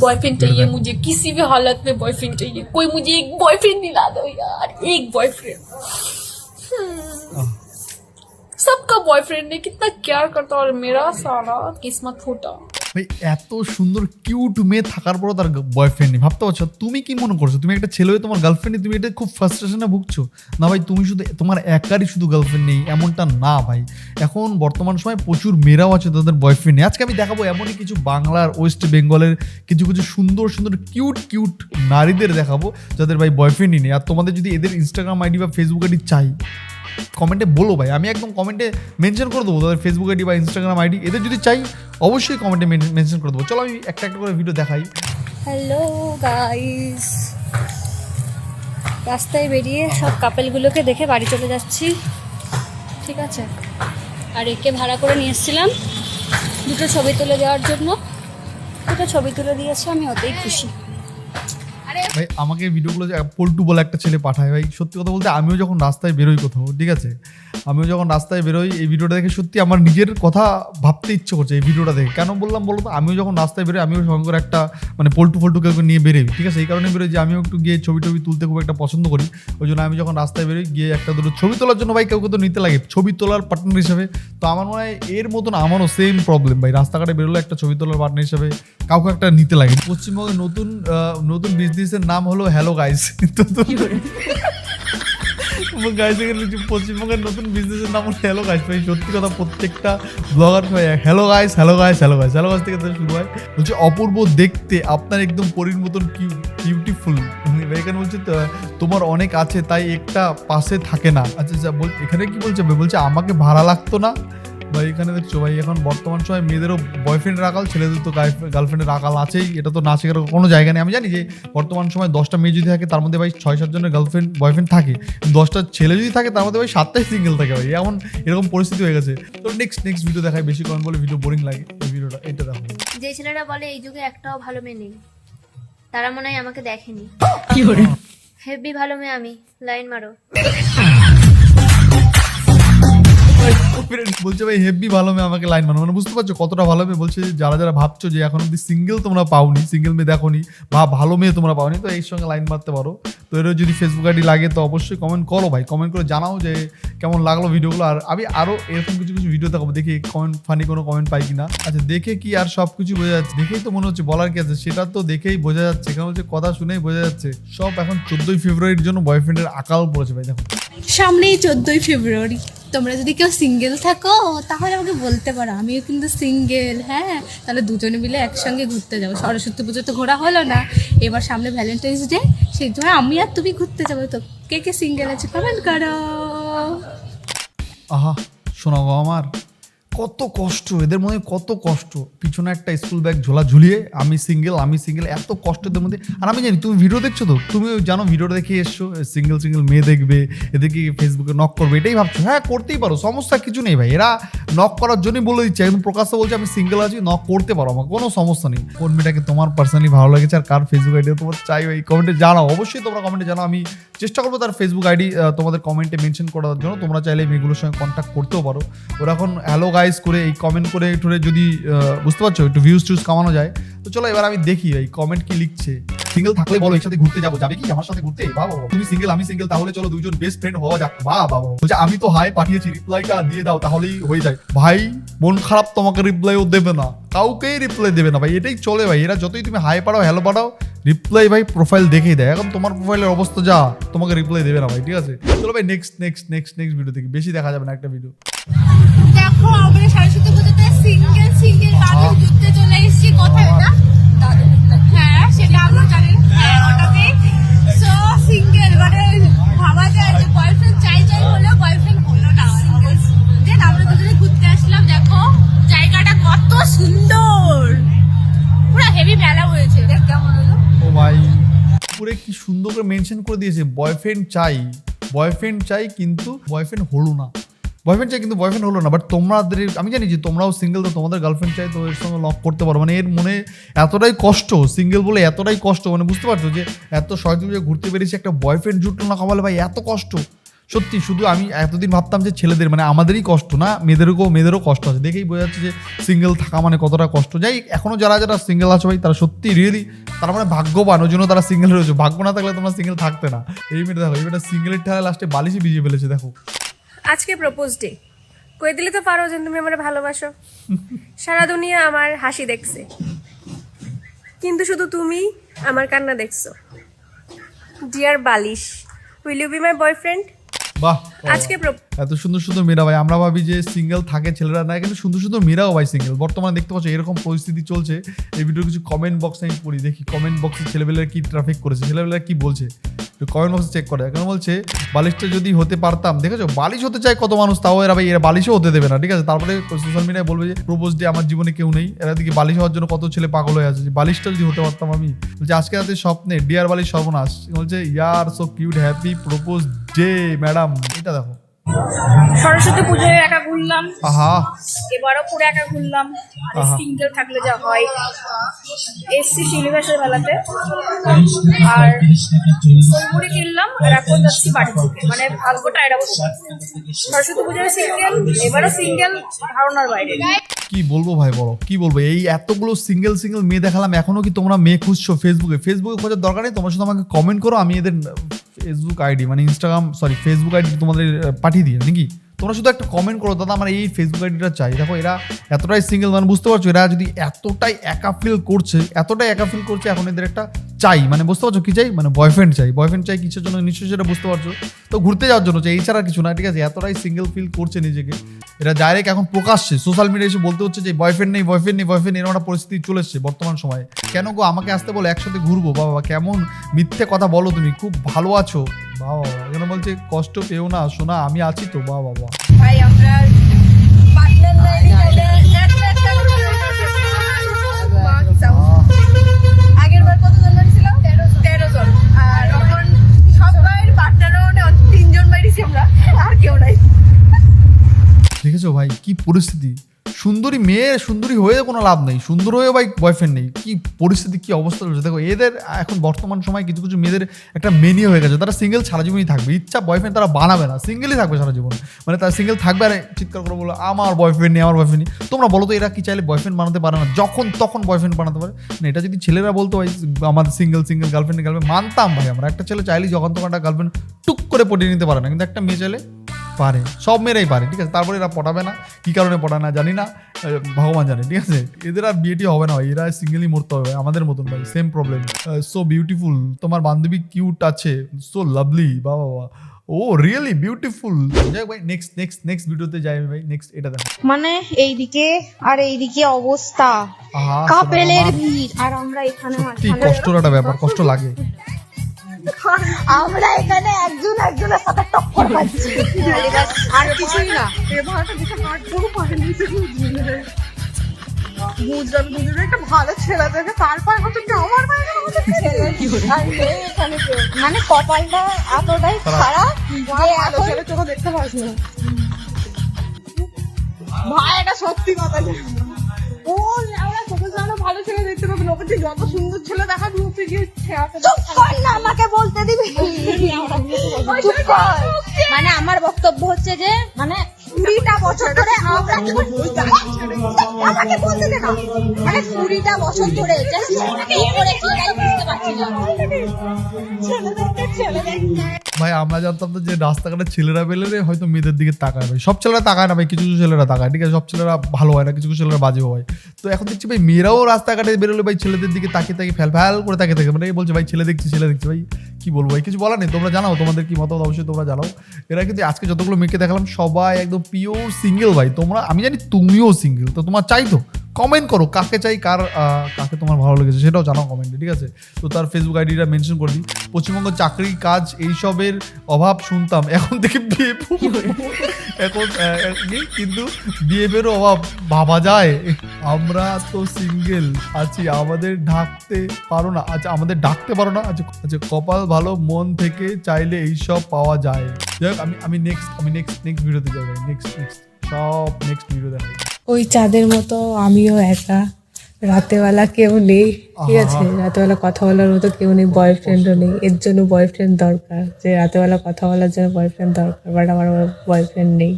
Boyfriend चाहिए मुझे किसी भी हालत में बॉयफ्रेंड चाहिए। कोई मुझे एक बॉयफ्रेंड दिला दो यार एक बॉयफ्रेंड सबका बॉयफ्रेंड ने कितना केयर करता और मेरा सारा किस्मत फूटा ভাই, এত সুন্দর কিউট মেয়ে থাকার পরও তার বয়ফ্রেন্ড নেই। ভাবতে পারছ? তুমি কি মনে করছ? তুমি একটা ছেলে হয়ে তোমার গার্লফ্রেন্ড নেই, তুমি এটা খুব ফ্রাস্ট্রেশনে ভুগছো? না ভাই, তুমি শুধু, তোমার একারই শুধু গার্লফ্রেন্ড নেই, এমনটা না ভাই। এখন বর্তমান সময় প্রচুর মেয়েরাও আছে তাদের বয়ফ্রেন্ড নেই। আজকে আমি দেখাবো এমনই কিছু বাংলার, ওয়েস্ট বেঙ্গলের কিছু কিছু সুন্দর সুন্দর কিউট কিউট নারীদের দেখাবো, যাদের ভাই বয়ফ্রেন্ডই নেই। আর তোমাদের যদি এদের ইনস্টাগ্রাম আইডি বা ফেসবুক আইডি চাই কমেন্টে বলো ভাই। আমি একদম কমেন্টে মেনশন করে দেবো, তাদের ফেসবুক আইডি বা ইনস্টাগ্রাম আইডি এদের যদি চাই, অবশ্যই কমেন্টে মেনশন করে দেবো। চলো আমি একটা একটা করে ভিডিও দেখাই। হ্যালো গাইস রাস্তায় বেরিয়ে সব কাপেলগুলোকে দেখে বাড়ি চলে যাচ্ছি। ঠিক আছে? আর একে ভাড়া করে নিয়ে এসেছিলাম। দুটো ছবি তুলে দেওয়ার জন্য। দুটো ছবি তুলে দিয়েছে, আমি ওতেই খুশি। ভাই, আমাকে ভিডিওগুলো যে পল্টু বলে একটা ছেলে পাঠায়, ভাই, সত্যি কথা বলতে আমিও যখন রাস্তায় বেরোই কোথাও, ঠিক আছে? আমিও যখন রাস্তায় বেরোই, এই ভিডিওটা দেখে সত্যি আমার নিজের কথা ভাবতে ইচ্ছে করছে এই ভিডিওটা দেখে। কেন বললাম বলো তো আমিও যখন রাস্তায় বেরোই, আমিও সঙ্গে করে একটা মানে পল্টু ফল্টু কেউ নিয়ে বেরোই, ঠিক আছে? এই কারণে বেরোই যে, আমিও একটু গিয়ে ছবি টবি তুলতে খুব একটা পছন্দ করি। ওই জন্য আমি যখন রাস্তায় বেরোই, গিয়ে একটা দুটো ছবি তোলার জন্য ভাই কাউকে তো নিতে লাগে, ছবি তোলার পার্টনার হিসেবে। তো আমার মনে হয় এর মতন আমারও সেম প্রবলেম ভাই, রাস্তাঘাটে বেরোলে একটা ছবি তোলার পার্টনার হিসেবে কাউকে একটা নিতে লাগে। পশ্চিমবঙ্গে নতুন নতুন বিজনেসের নাম হলো হ্যালো গাইস তো গাইস এখানে পশ্চিমবঙ্গের নতুন বিজনেসের নাম হলো হ্যালো গাইস ভাই সত্যি কথা প্রত্যেকটা ব্লগার ভাই hello guys hello guys hello guys hello guys থেকে শুরু হয়। বলছে অপূর্ব দেখতে আপনার একদম পরীর মতন বিউটিফুল এখানে বলছে তোমার অনেক আছে তাই একটা পাশে থাকে না। আচ্ছা আচ্ছা বল এখানে কি বলছে? বলছে আমাকে ভাড়া লাগতো না। ভাই এখানে দেখছ ভাই এখন বর্তমান সময় মেয়েদেরও বয়ফ্রেন্ড রাখাল ছেলেদের তো গার্লফ্রেন্ডের রাখাল আছেই এটা তো না শেখার কোনো জায়গা নেই। আমি জানি যে বর্তমান সময় দশটা মেয়ে যদি থাকে তার মধ্যে ভাই ছয় সাতজনের গার্লফ্রেন্ড বয়ফ্রেন্ড থাকে। দশটা ছেলে যদি থাকে তার মধ্যে ভাই সাতটাই সিঙ্গেল থাকে ভাই। এমন এরকম পরিস্থিতি হয়ে গেছে। তো নেক্সট নেক্সট ভিডিও দেখায় বেশি কমেন্ট বলে ভিডিও বোরিং লাগে। এই ভিডিওটা এটা দেখো। যে ছেলেরা বলে এই যুগে একটাও ভালো মেয়ে নেই। তারা মনে হয় আমাকে দেখেনি। হেভি ভালো মেয়ে আমি। লাইন মারো। বলছে, ভাই হেভি ভালো মেয়ে, আমাকে লাইন মানো মানে বুঝতে পারছ কতটা ভালো মেয়ে বলছে, যারা যারা ভাবছ যে এখন অব্দি সিঙ্গেল তোমরা পাওনি সিঙ্গেল মেয়ে দেখোনি, বা ভালো মেয়ে তোমরা পাওনি, তো এই সঙ্গে লাইন মারতে পারো। তো এর যদি ফেসবুক আইডি লাগে, তো অবশ্যই কমেন্ট করো ভাই। কমেন্ট করে জানাও যে কেমন লাগল ভিডিওগুলো আর আমি আরও এরকম কিছু কিছু ভিডিও দেখাবো, দেখি কমেন্ট ফানি কোনো কমেন্ট পাই কিনা। আচ্ছা দেখে কি আর সব কিছু বোঝা যাচ্ছে? দেখেই তো মনে হচ্ছে বলার কি আছে, সেটা তো দেখেই বোঝা যাচ্ছে। কারণ হচ্ছে কথা শুনেই বোঝা যাচ্ছে। সব এখন চোদ্দোই ফেব্রুয়ারির জন্য বয়ফ্রেন্ডের আকাল পড়েছে ভাই, দেখো। সামনেই চোদ্দোই ফেব্রুয়ারি। তোমরা যদি কেউ সিঙ্গেল থাকো, তাহলে আমাকে বলতে পারো। আমিও কিন্তু সিঙ্গেল হ্যাঁ? তাহলে দুজনে মিলে একসঙ্গে ঘুরতে যাব। সরস্বতী পুজো তো ঘোরা হলো না। এবার সামনে ভ্যালেন্টাইন্স ডে সেই জন্য আমি আর তুমি ঘুরতে যাব। তো কে কে সিঙ্গেল আছে কমেন্ট করো। আহা, শোনা গো আমার। কত কষ্ট, এদের মধ্যে কত কষ্ট। পিছনে একটা স্কুল ব্যাগ ঝোলা ঝুলিয়ে, আমি সিঙ্গেল আমি সিঙ্গেল এত কষ্টের মধ্যে। আর আমি জানি, তুমি ভিডিও দেখছ তো? তুমি জানো ভিডিওটা দেখে এসছো সিঙ্গেল সিঙ্গেল মেয়ে দেখবে, এদেরকে ফেসবুকে নক করবে, এটাই ভাবছ? হ্যাঁ করতেই পারো, সমস্যা কিছু নেই ভাই। এরা নক করার জন্যই বলে দিচ্ছে। একদম প্রকাশ্য বলছে, আমি সিঙ্গেল আছি নক করতে পারো আমার কোনো সমস্যা নেই। কোন মেয়েটাকে তোমার পার্সোনালি ভালো লেগেছে আর কার ফেসবুক আইডি তোমার চাই ভাই কমেন্টে জানাও। অবশ্যই তোমরা কমেন্টে জানাও। আমি চেষ্টা করব তার ফেসবুক আইডি তোমাদের কমেন্টে মেনশন করার জন্য। তোমরা চাইলে মেয়েগুলোর সঙ্গে কন্ট্যাক্ট করতেও পারো। ওরা এখন হ্যালো গাইস করে, এই কমেন্ট করে একটু যদি বুঝতে পারছ, একটু ভিউজ টিউজ কামানো যায়, তো চলো এবার আমি দেখি এই কমেন্ট কি লিখছে। সিঙ্গেল থাকলে বলো এর সাথে ঘুরতে যাব। যাবে কি আমার সাথে ঘুরতে? বাবা তুমি সিঙ্গেল আমি সিঙ্গেল তাহলে চলো দুইজন বেস্ট ফ্রেন্ড হওয়া যাক। বা বাবা বলছে, আমি তো হাই পাঠিয়েছি রিপ্লাইটা দিয়ে দাও, তাহলেই হয়ে যায়। ভাই, মন খারাপ তোমাকে রিপ্লাইও দেবে না। কাউকেই রিপ্লাই দেবে না, ভাই, এটাই চলে, ভাই। এরা যতই তুমি হাই পাঠাও হ্যালো পাঠাও রিপ্লাই ভাই প্রোফাইল দেখেই দেয়। এখন তোমার প্রোফাইলের অবস্থা যা, তোমাকে রিপ্লাই দেবে না, ভাই, ঠিক আছে? চলো ভাই next next next next video দেখি। বেশি দেখা যাবে না একটা ভিডিও আমরা সরস্বতী পুজোতে সিঙ্গেল সিঙ্গেল মানুষ ঘুরতে চলে এসেছি। কোথায় হ্যাঁ সেটা আমরা জানি। হ্যাঁ ওটাতে সো সিঙ্গেল মানে ভাবা যায় যে বয়ফ্রেন্ড চাই চাই হলেও বয়ফ্রেন্ড হলো না। সিঙ্গেল দেন আমরা দুজনে ঘুরতে আসলাম, দেখো, জায়গাটা কত সুন্দর। পুরো হেভি মেলা হয়েছে। দেখ পুরে কি সুন্দর করে মেনশন করে দিয়েছে বয়ফ্রেন্ড চাই। বয়ফ্রেন্ড চাই, কিন্তু বয়ফ্রেন্ড হলো না। বয়ফ্রেন্ড চাই কিন্তু বয়ফ্রেন্ড হলো না বাট তোমাদের, আমি জানি যে তোমরাও সিঙ্গেল তো তোমাদের গার্লফ্রেন্ড চাই, তো এর সঙ্গে লক করতে পারো। মানে এর মনে এতটাই কষ্ট সিঙ্গেল বলে এতটাই কষ্ট মানে বুঝতে পারছ যে এত সহজে ঘুরতে পেরেছি একটা বয়ফ্রেন্ড জুটলো না কমালে ভাই, এত কষ্ট। সত্যি, শুধু আমি এতদিন ভাবতাম যে ছেলেদের মানে আমাদেরই কষ্ট না মেয়েদেরও মেয়েদেরও কষ্ট আছে। দেখেই বোঝা যাচ্ছে যে সিঙ্গেল থাকা মানে কতটা কষ্ট। যাই এখনও যারা যারা সিঙ্গেল আছে ভাই, তারা সত্যি রিয়েলি তারা মানে ভাগ্যবান, ওই জন্য তারা সিঙ্গেল রয়েছে। ভাগ্য না থাকলে তোমরা সিঙ্গেল থাকতে না। এই মেয়েটা দেখো, এই মেয়েটা সিঙ্গেলের ঠেলা লাস্টে বালিশে ভিজিয়ে ফেলেছে, দেখো। আজকে প্রপোজ ডে কয়ে দিলে তো পারো যে তুমি আমার ভালোবাসো। সারা দুনিয়া আমার হাসি দেখছে। কিন্তু শুধু তুমি আমার কান্না দেখছ। ডিয়ার বালিশ will you be my boyfriend বাহ আজকে এত সুন্দর সুন্দর মেয়েরা ভাই আমরা ভাবি যে সিঙ্গেল থাকে ছেলেরা না কিন্তু সুন্দর সুন্দর মেয়েরাও ভাই সিঙ্গেল বর্তমানে দেখতে পাচ্ছ এরকম পরিস্থিতি চলছে। এই ভিডিওর কিছু কমেন্ট বক্সে আমি পড়ি দেখি কমেন্ট বক্সে ছেলেবেলার কি ট্রাফিক করেছে ছেলেবেলার কি বলছে। কমেন্ট বক্সে চেক করে। কেন বলছে, বালিশটা যদি হতে পারতাম, দেখেছ? বালিশ হতে চায় কত মানুষ, তাও এরা ভাই, এরা বালিশও হতে দেবে না, ঠিক আছে? তারপরে সোশ্যাল মিডিয়ায় বলবে যে প্রপোজ ডে আমার জীবনে কেউ নেই, এরা দিকে বালিশ হওয়ার জন্য কত ছেলে পাগল হয়ে আছে। বালিশটা যদি হতে পারতাম আমি, বলছে, আজকে রাতে স্বপ্নে ডিয়ার বালিশ সর্বনাশ। বলছে ইয়ার so cute happy propose day madam এটা দেখো। সরস্বতী পুজোয় একা ঘুরলাম। আহা। এবারও পুরো একা ঘুরলাম। সিঙ্গেল থাকলে যা হয়। এসছি বেলাতে আর কিনলাম আর এখন যাচ্ছি বাড়ি থেকে। মানে সরস্বতী পুজোয় সিঙ্গেল এবারও সিঙ্গেল ধারণার বাইরে। কি বলব ভাই বলো? কি বলব? এই এতগুলো সিঙ্গেল সিঙ্গেল মেয়ে দেখালাম। এখনও কি তোমরা মেয়ে খুঁজছো ফেসবুকে ফেসবুকে খোঁজার দরকার নেই? তোমরা শুধু আমাকে কমেন্ট করো। আমি এদের ফেসবুক আইডি মানে ইনস্টাগ্রাম সরি ফেসবুক আইডি তোমাদের পাঠিয়ে দিই নাকি? তোমরা শুধু একটা কমেন্ট করো, দাদা আমার এই ফেসবুক আইডিটা চাই। দেখো, এরা এতটাই সিঙ্গেল মানে বুঝতে পারছ, এরা যদি এতটাই একা ফিল করছে, এতটাই একা ফিল করছে, এখন এদের একটা চাই মানে বুঝতে পারছ কি চাই? মানে বয়ফ্রেন্ড চাই। বয়ফ্রেন্ড চাই কিসের জন্য? নিশ্চয়ই সেটা বুঝতে পারছ। তো ঘুরতে যাওয়ার জন্য চাই এছাড়া কিছু না, ঠিক আছে? এতটাই সিঙ্গেল ফিল করছে নিজেকে। এটা ডাইরেক্ট এখন প্রকাশ্যে সোশ্যাল মিডিয়া এসে বলতে হচ্ছে যে বয়ফ্রেন্ড নেই বয়ফ্রেন্ড নেই বয়ফ্রেন্ড এরকম একটা পরিস্থিতি চলে এসছে বর্তমান সময়ে। কেন গো? আমাকে আসতে বলে, একসাথে ঘুরবো। বাবা কেমন মিথ্যে কথা বলো তুমি, খুব ভালো আছো। বাবা বাবা এখানে বলছে, কষ্ট পেও না, শোনা, আমি আছি তো, বাবা আমরা পার্টনার লাইনে চলে একটা একটা করে মার্কস আউট আগের বার কতজন ছিল তেরো তেরো জন আর এখন সবাই পার্টনারও বাইরেছি আমরা আর কেউ নাই। দেখেছ ভাই কি পরিস্থিতি? সুন্দরী মেয়ে, সুন্দরী হয়ে কোনো লাভ নেই। সুন্দর হয়েও ভাই বয়ফ্রেন্ড নেই। কি পরিস্থিতি, কি অবস্থা রয়েছে? দেখো, এদের এখন বর্তমান সময় কিছু কিছু মেয়েদের একটা মেনিয়ে হয়ে গেছে। তারা সিঙ্গেল সারা জীবনই থাকবে। ইচ্ছা বয়ফ্রেন্ড তারা বানাবে না। সিঙ্গেলই থাকবে সারা জীবন। মানে তারা সিঙ্গেল থাকবে আর চিৎকার করে বলো আমার বয়ফ্রেন্ড নেই, আমার বয়ফ্রেন্ড নেই। তোমরা বলো তো, এরা কি চাইলে বয়ফ্রেন্ড বানাতে পারে না? যখন তখন বয়ফ্রেন্ড বানাতে পারে? না, এটা যদি ছেলেরা বলতো ভাই, আমাদের সিঙ্গেল সিঙ্গেল গার্লফ্রেন্ড গার্লফ্রেন্ড মানতাম ভাই আমরা। একটা ছেলে চাইলেই যখন তখন একটা গার্লফ্রেন্ড টুক করে পটিয়ে নিতে পারে না। কিন্তু একটা মেয়ে চাইলে পারে সব মেয়েরাই পারে ঠিক আছে? তারপরে এরা পটাবে না কি কারণে পটায় না জানি না ভগবান জানে ঠিক আছে? এদের আর বিয়েটি হবে না এরা সিঙ্গেলই মরতে হবে আমাদের মতন ভাই সেম প্রবলেম সো বিউটিফুল তোমার বান্ধবী কিউট আছে সো লাভলি বাবা বাবা ও রিয়েলি বিউটিফুল যাই ভাই নেক্সট নেক্সট নেক্সট ভিডিওতে যাই ভাই নেক্সট এটা দেখো। মানে এইদিকে আর এইদিকে অবস্থা। কাপেলের ভিড় আর আমরা এখানে কষ্টর একটা ব্যাপার কষ্ট লাগে। আমরা এখানে একজন একজনের সাথে টক্কর খাচ্ছি আর কিছুই না। বুঝলাম দুজনে একটা ভালো ছেলে দেখে তারপর হচ্ছে কি আমার হচ্ছে। মানে কপালটা এতটাই খারাপ এখন ছেলে চোখে দেখতে পাস না। ভাই এটা সত্যি কথা ও জানো ভালো ছেলে দেখতে পাবো না। ওকে যত সুন্দর ছেলে দেখা ঢুকতে গিয়ে চুপ কর না আমাকে বলতে দিবি? চুপ কর। মানে আমার বক্তব্য হচ্ছে যে মানে কুড়িটা বছর ধরে আমরা আমাকে বলতে দে না। মানে কুড়িটা বছর ধরে কি বুঝতে পারছি না। ভাই, আমরা জানতাম তো যে রাস্তাঘাটে ছেলেরা পেলে হয়তো মেয়েদের দিকে তাকায় ভাই। সব ছেলেরা তাকায় না ভাই, কিছু কিছু ছেলেরা তাকায়, ঠিক আছে? সব ছেলেরা ভালো হয় না, কিছু কিছু ছেলেরা বাজে হয়। তো এখন দেখছি ভাই, মেয়েরাও রাস্তাঘাটে বেরোলে ভাই, ছেলেদের দিকে তাকিয়ে তাকিয়ে ফ্যাল ফ্যাল করে তাকিয়ে থাকে। মানে বলছে, ভাই, ছেলে দেখছি ছেলে দেখছি। ভাই, কি বলব ভাই, কিছু বলার নেই। তোমরা জানাও, তোমাদের কি মতামত? অবশ্যই তোমরা জানাও। এরা কিন্তু আজকে যতগুলো মেয়েকে দেখালাম, সবাই একদম পিওর সিঙ্গেল ভাই। তোমরা, আমি জানি তুমিও সিঙ্গেল তো তোমার চাই তো। কমেন্ট করো কাকে চাই কার কাকে তোমার ভালো লেগেছে সেটাও জানাও কমেন্টে ঠিক আছে? তো তার ফেসবুক আইডিটা মেনশন করে দিই। পশ্চিমবঙ্গ চাকরি কাজ এইসবের অভাব শুনতাম। এখন থেকে বিয়ে এখন? কিন্তু বিএফেরও অভাব ভাবা যায়। আমরা তো সিঙ্গেল আছি আমাদের ঢাকতে পারো না। আচ্ছা আমাদের ডাকতে পারো না? আচ্ছা আচ্ছা কপাল ভালো মন থেকে চাইলে এইসব পাওয়া যায়। যাই হোক আমি আমি নেক্সট আমি নেক্সট নেক্সট ভিডিওতে যাই নেক্সট নেক্সট সব নেক্সট ভিডিও দেখাই। ওই চাঁদের মতো আমিও একা। রাতেবেলা কেউ নেই ঠিক আছে? রাতেবেলা কথা বলার মতো কেউ নেই বয়ফ্রেন্ডও নেই। এর জন্য বয়ফ্রেন্ড দরকার। যে রাতেবেলা কথা বলার জন্য বয়ফ্রেন্ড দরকার বাট আমার বয়ফ্রেন্ড নেই।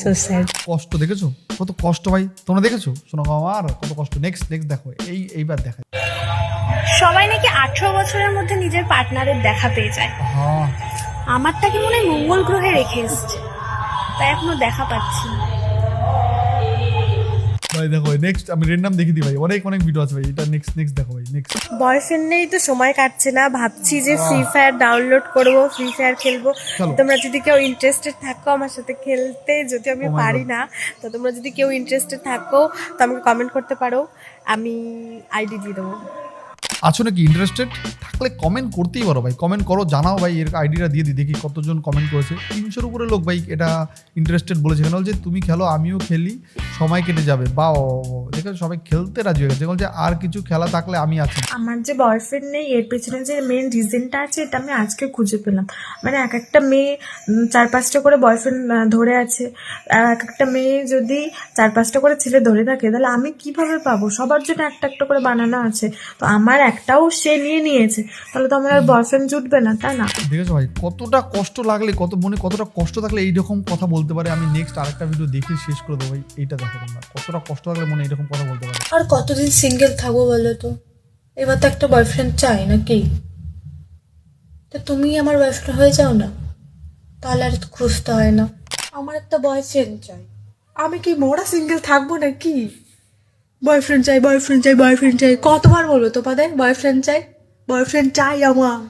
সো স্যাড কষ্ট দেখেছ? কত কষ্ট ভাই। তোমরা দেখেছ? শোনো আমার কত কষ্ট। নেক্সট নেক্সট দেখো। এই এইবার দেখা সবাই নাকি আঠারো বছরের মধ্যে নিজের পার্টনারের দেখা পেয়ে যায়। আমারটাকে মনে হয় মঙ্গল গ্রহে রেখে এসছে? তাই এখনও দেখা পাচ্ছি না। ভাই দেখো নেক্সট আমি রেন্ডাম দেখি দিই ভাই। অনেক অনেক ভিডিও আছে ভাই। এটা নেক্সট নেক্সট দেখো ভাই নেক্সট বয়ফ্রেন্ড নেই তো সময় কাটছে না। ভাবছি যে ফ্রি ফায়ার ডাউনলোড করব ফ্রি ফায়ার খেলব। তোমরা যদি কেউ ইন্টারেস্টেড থাকো আমার সাথে খেলতে যদি আমি Oh পারি না তো তোমরা যদি কেউ ইন্টারেস্টেড থাকো তো আমাকে কমেন্ট করতে পারো। আমি আইডি দিয়ে দেবো। আছো নাকি ইন্টারেস্টেড থাকলে কমেন্ট করতেই পারো ভাই। কমেন্ট করো, জানাও ভাই, এর আইডিটা দিয়ে দিই, দেখি কতজন কমেন্ট করেছে। তিনশোর উপরে লোক ভাই, এটা ইন্টারেস্টেড বলেছে। কেন বলছে, তুমি খেলো, আমিও খেলি, সময় কেটে যাবে। বা দেখো, সবাই খেলতে রাজি হয়ে গেছে। বলছে, আর কিছু খেলা থাকলে আমি আছি। আমার যে বয়ফ্রেন্ড নেই, এর পেছনে যে মেন রিজনটা আছে, এটা আমি আজকে খুঁজে পেলাম। মানে এক একটা মেয়ে চার পাঁচটা করে বয়ফ্রেন্ড ধরে আছে। এক একটা মেয়ে যদি চার পাঁচটা করে ছেলে ধরে থাকে, তাহলে আমি কীভাবে পাবো? সবার জন্য একটা একটা করে বানানো আছে। তো আমার একটাও সে নিয়ে নিয়েছে। তাহলে তো আমার আর বয়ফ্রেন্ড জুটবে না তাই না? দেখেছ ভাই কতটা কষ্ট লাগলে কত মনে কতটা কষ্ট থাকলে এইরকম কথা বলতে পারে? আমি নেক্সট আরেকটা ভিডিও দেখে শেষ করে দেবো ভাই এইটা দেখো তোমরা। কতটা কষ্ট লাগলে মনে এইরকম কথা বলতে পারে? আর কতদিন সিঙ্গেল থাকব বলো তো? এবার তো একটা বয়ফ্রেন্ড চাই নাকি? তো তুমি আমার বয়ফ্রেন্ড হয়ে যাও না তাহলে আর খুঁজতে হয় না। আমার একটা বয়ফ্রেন্ড চাই। আমি কি মোড়া সিঙ্গেল থাকব নাকি? বয়ফ্রেন্ড চাই বয়ফ্রেন্ড চাই বয়ফ্রেন্ড চাই। কতবার বলব তোমাদের? বয়ফ্রেন্ড চাই? বয়ফ্রেন্ড চাই আমার।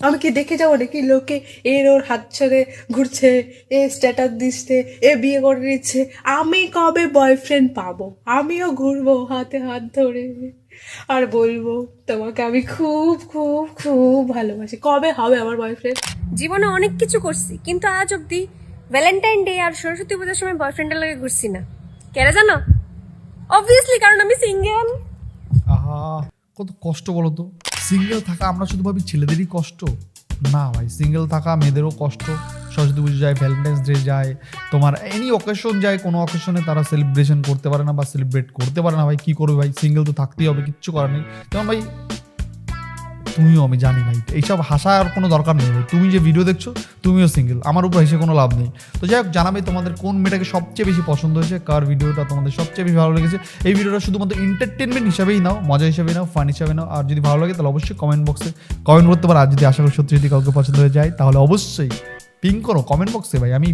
আমি কি দেখে যাব নাকি? লোকে এর ওর হাত ছেড়ে, ঘুরছে, এ স্ট্যাটাস দিচ্ছে, এ বিয়ে করে নিচ্ছে। আমি কবে বয়ফ্রেন্ড পাবো? আমিও ঘুরবো হাতে হাত ধরে। আর বলব, তোমাকে আমি খুব খুব খুব ভালোবাসি। কবে হবে আমার বয়ফ্রেন্ড জীবনে অনেক কিছু করছি, কিন্তু আজ অব্দি ভ্যালেন্টাইন ডে আর সরস্বতী পূজার সময় বয়ফ্রেন্ডের লাগে ঘুরছি না। কেন জানো? অবভিয়াসলি কারণ আমি সিঙ্গেল আহা, কত কষ্ট বলো তো সিঙ্গেল থাকা আমরা শুধু ভাবি ছেলেদেরই কষ্ট। না ভাই সিঙ্গেল থাকা মেয়েদেরও কষ্ট। সরস্বতী পুজো যায় ভ্যালেন্টাইন্স ডে যায়, তোমার এনি অকেশন যায়, কোনো অকেশনে তারা সেলিব্রেশন করতে পারে না বা সেলিব্রেট করতে পারে না ভাই, কী করবে ভাই? সিঙ্গেল তো থাকতেই হবে, কিচ্ছু করার নেই। যেমন ভাই তুমিও, আমি জানি ভাই। এইসব হাসার কোনো দরকার নেই ভাই। তুমি যে ভিডিও দেখছ, তুমিও সিঙ্গেল আমার উপর হেসে কোনো লাভ নেই। তো যাই হোক, জানাবে তোমাদের কোন মেয়েটাকে সবচেয়ে বেশি পছন্দ হয়েছে, কার ভিডিওটা তোমাদের সবচেয়ে বেশি ভালো লেগেছে। এই ভিডিওটা শুধুমাত্র এন্টারটেনমেন্ট হিসাবেই নাও, মজা হিসাবেই নাও ফান হিসাবে নাও। আর যদি ভালো লাগে, তাহলে অবশ্যই কমেন্ট বক্সে কমেন্ট করতে পারো। আর যদি আশা করি সত্যি যদি কাউকে পছন্দ হয়ে যায়, তাহলে অবশ্যই পিং করো কমেন্ট বক্সে ভাই। আমি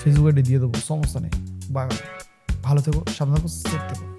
ফেসবুকে দিয়ে দেবো, সমস্যা নেই। বা ভালো থেকো, সাবধান থেকো।